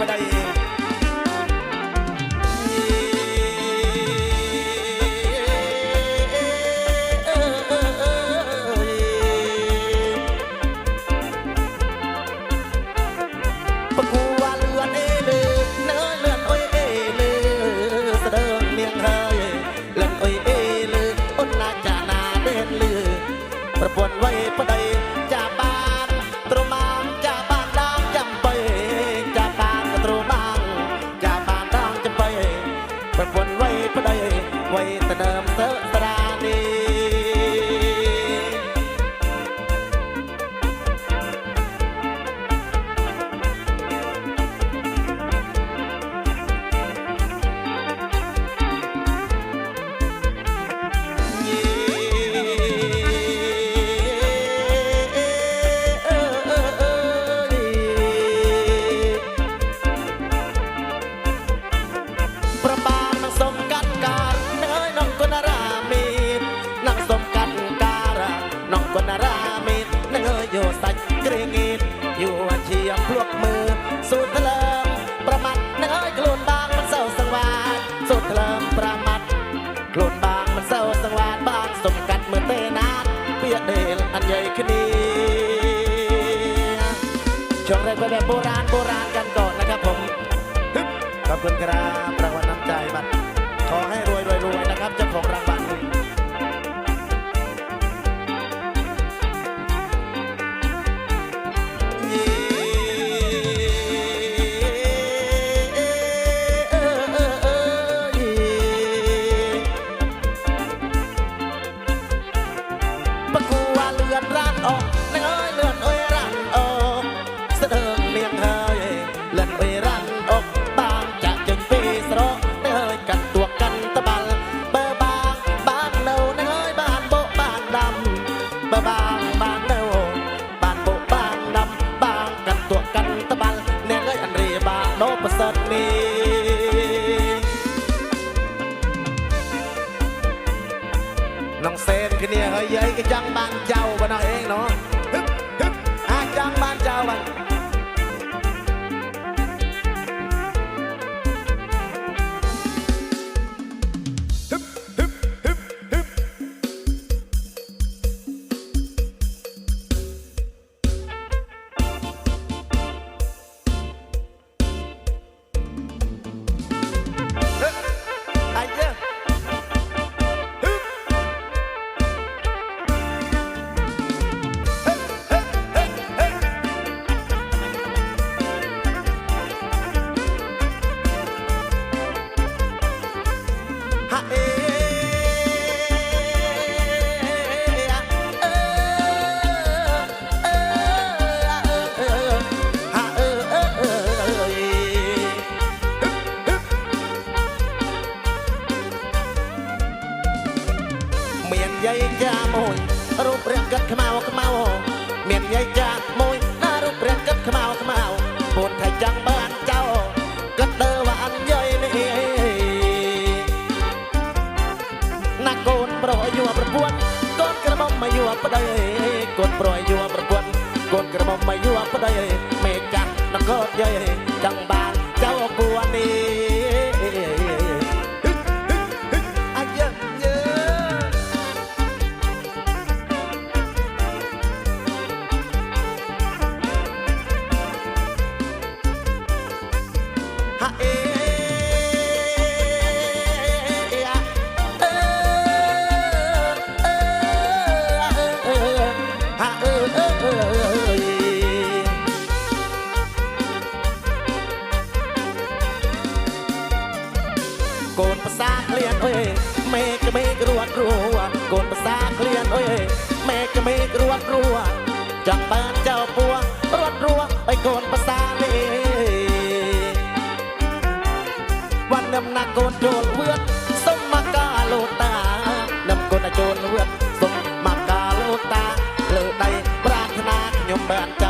ไปได้ประกู ไว้ต่ใด โบราณโบราณกันก่อนนะครับผมขอบคุณครับรางวัลน้ำใจบัตรขอให้รวยรวยรวยนะครับเจ้าของรางวัล เนี่ยเฮ้ยเฮ้ยก็จังบ้านเจ้าบ้านเองเนาะฮึบฮึบอาจังบ้านเจ้าบ้าน មានយាយចាមួយរូបរាងកាត់ខ្មៅខ្មៅមានយាយចាមួយណារូបរាងកាត់ខ្មៅខ្មៅពូនថាចង់បានចៅកាត់ដើវ៉ាន់យាយនេះណាកូនប្រុសយួរប្រពន្ធកូនក្រមុំមកយួរប្តីកូនប្រុសយួរប្រពន្ធកូនក្រមុំមកយួរប្តីមេចាស់នគរយាយចង់បាន ត់រួចង់បានចៅពួររត់រួឲ្យកូនប្រសាលេវត្តដំណាក់កូនចូលវឿតសុំមកកាលោតានំកូនចូលវឿតសុំមកកាលោតាលើដៃប្រាថ្នាខ្ញុំបានចៅ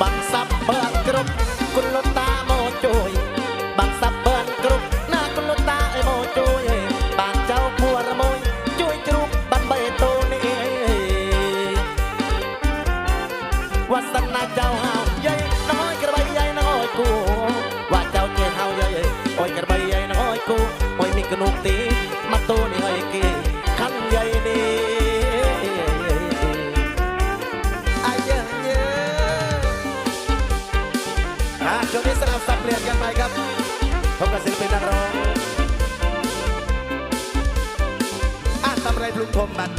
បាក់សាប់បើអត់គ្រប់គុណលតាមកជួយបាក់សាប់បើអត់គ្រប់ណាគុណលតាអើមកជួយបានចៅពួរមួយជួយជ្រូកបានបីតូននេះវាសនាចៅហៅ นุกตีมาตัวนี่ห้อยกีขันใหญ่ดีอายเยอะยอะอะช่วงนี้สลับสับเปลี่ยนกันไปครับพบกับศิลปินนักร้องอะทำไรพลุงพมบัน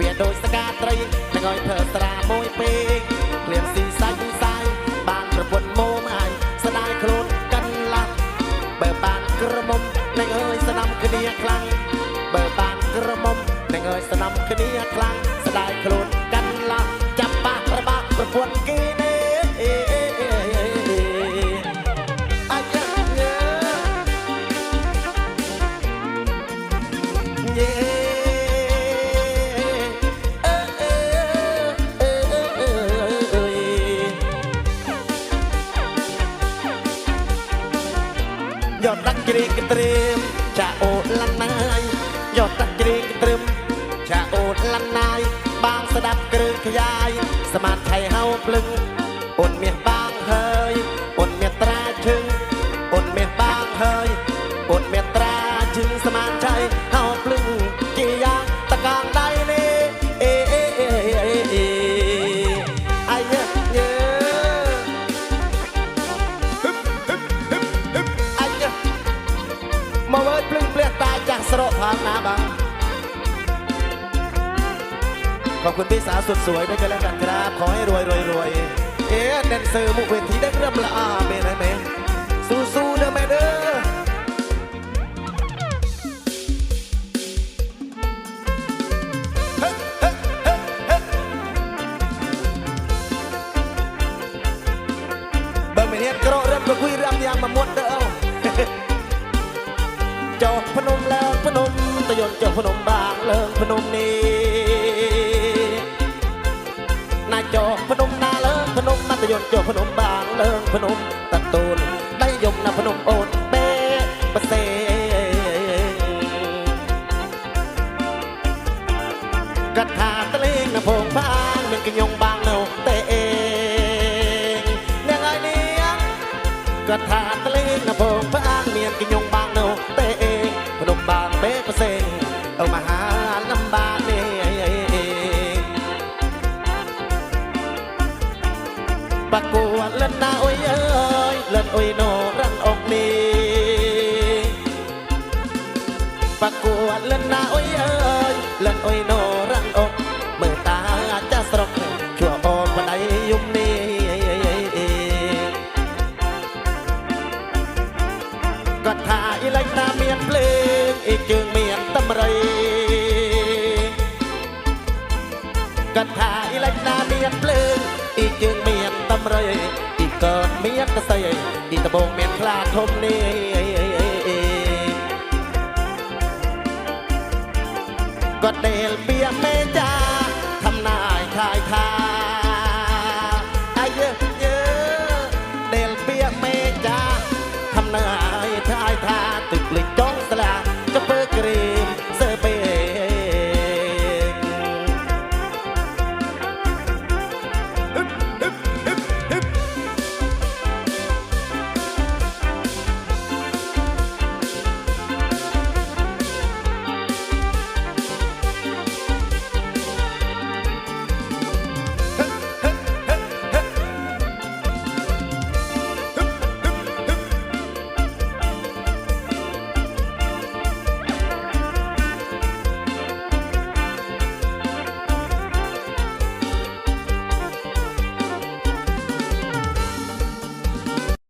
វាដូចស្កាត្រីនឹងឲ្យធ្វើស្រាមួយពេកលៀនស៊ីសាច់ យកដាក់ជ្រៀងត្រៀមចាអូនឡាន់ណាយបាងស្ដាប់គ្រឿងខ្យាយសមានឆៃហៅភ្លឹងางนาบัง ขอบคุณพี่สาวสุดสวยด้วยกันแล้วกันครับ ขอให้รวยรวยรวยเอ๊ะดนเซอร์มุกเวทีได้เริ่มละอาเมนไหมสู้ๆเด้อแม่เด้อ នំណាតយន្តចុះភ្នំបាងលើងភ្នំតតូនដៃយំណាភ្នំអូនបេបសេកថាតលេងណាភងបាងនឹងកញ្ញងបាងនៅទេអេងនាងអើយនាងកថាតលេងណាបងផ្អានមានកញ្ញងបាងនៅ អុយណូរំអុកនេះបកគួតលិនណាអុយអើយលិនអុយណូរំអុកមើលតាចាស់ស្រុកជួអូនប្តីយំនេះគាត់ថាអ៊ីលេចណាមានភ្លេងអ៊ីជើងមានតម្រៃគាត់ថាអ៊ីលេចណាមានភ្លេងអ៊ីជើងមានតម្រៃ អ៊ីកើតមានកសៃអ៊ីដបងមានខ្លាធំនេះគាត់ដែលពីមេចាท